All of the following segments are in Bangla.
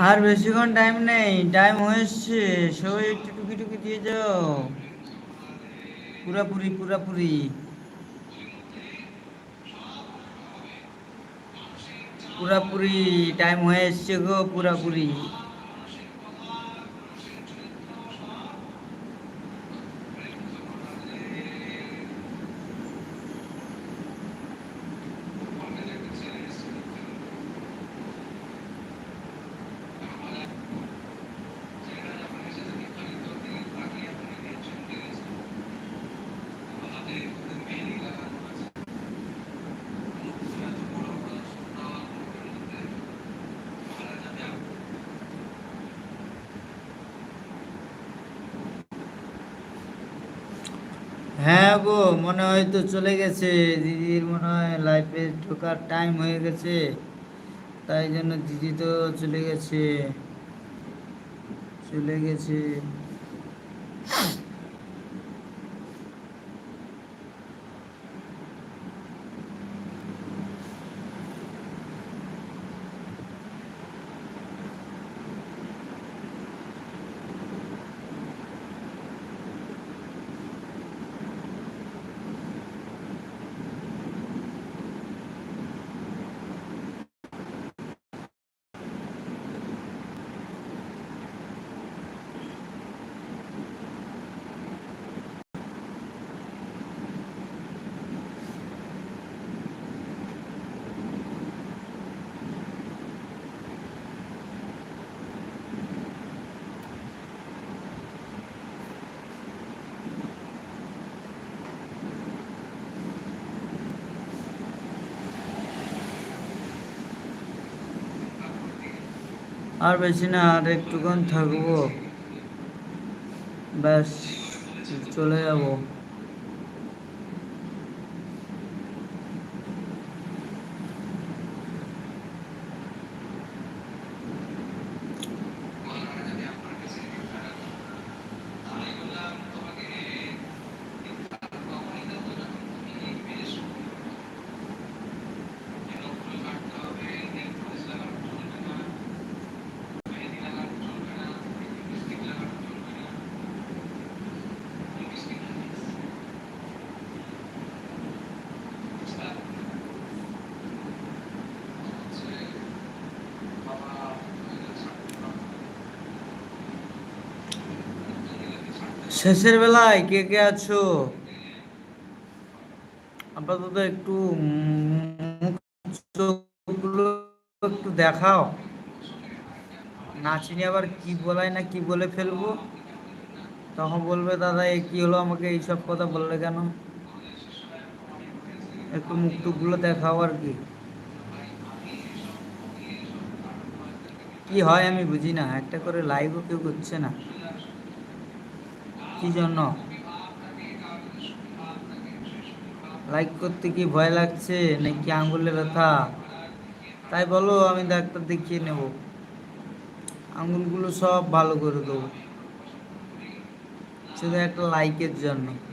আর বেশিক্ষণ টাইম নেই টাইম হয়েছে সবাই একটু টুকি টুকি দিয়ে যাও। পুরাপুরি পুরাপুরি। পুরাপুরি টাইম হয়ে এসছে গো, পুরাপুরি। হ্যাঁ গো, মনে হয় তো চলে গেছে। দিদির মনে হয় লাইফে ঢোকার টাইম হয়ে গেছে। তাই জন্য দিদি তো চলে গেছে। চলে গেছে। আর বেশি না আর একটুক্ষণ থাকব। ব্যাস চলে যাব। শেষের বেলায় কে কে আছো? আপাতত একটু একটু দেখাও। না নাচিনি আবার কি বলাই না কি বলে ফেলব? তখন বলবে, দাদা, এ কি হলো? আমাকে এইসব কথা বললে কেন? একটু মুখ টুকগুলো দেখাও আর কি। কি হয় আমি বুঝি না। একটা করে লাইভও কেউ করছে না। কি জন্য? লাইক করতে কি ভয় লাগছে? নাকি আঙ্গুলের ব্যথা? তাই বলো, আমি ডাক্তার দেখিয়ে নেব। আঙ্গুলগুলো সব ভালো করে দেবো। শুধু একটা লাইকের জন্য।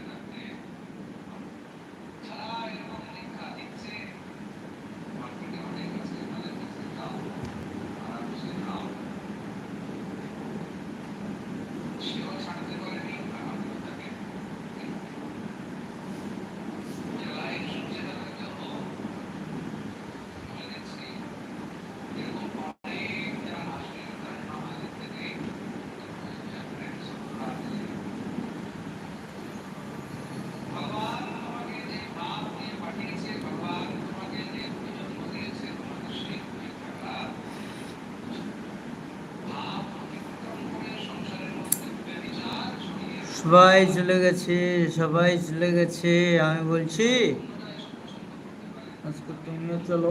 সবাই চলে গেছে সবাই চলে গেছে। আমি বলছি আজকে তুমিও চলো।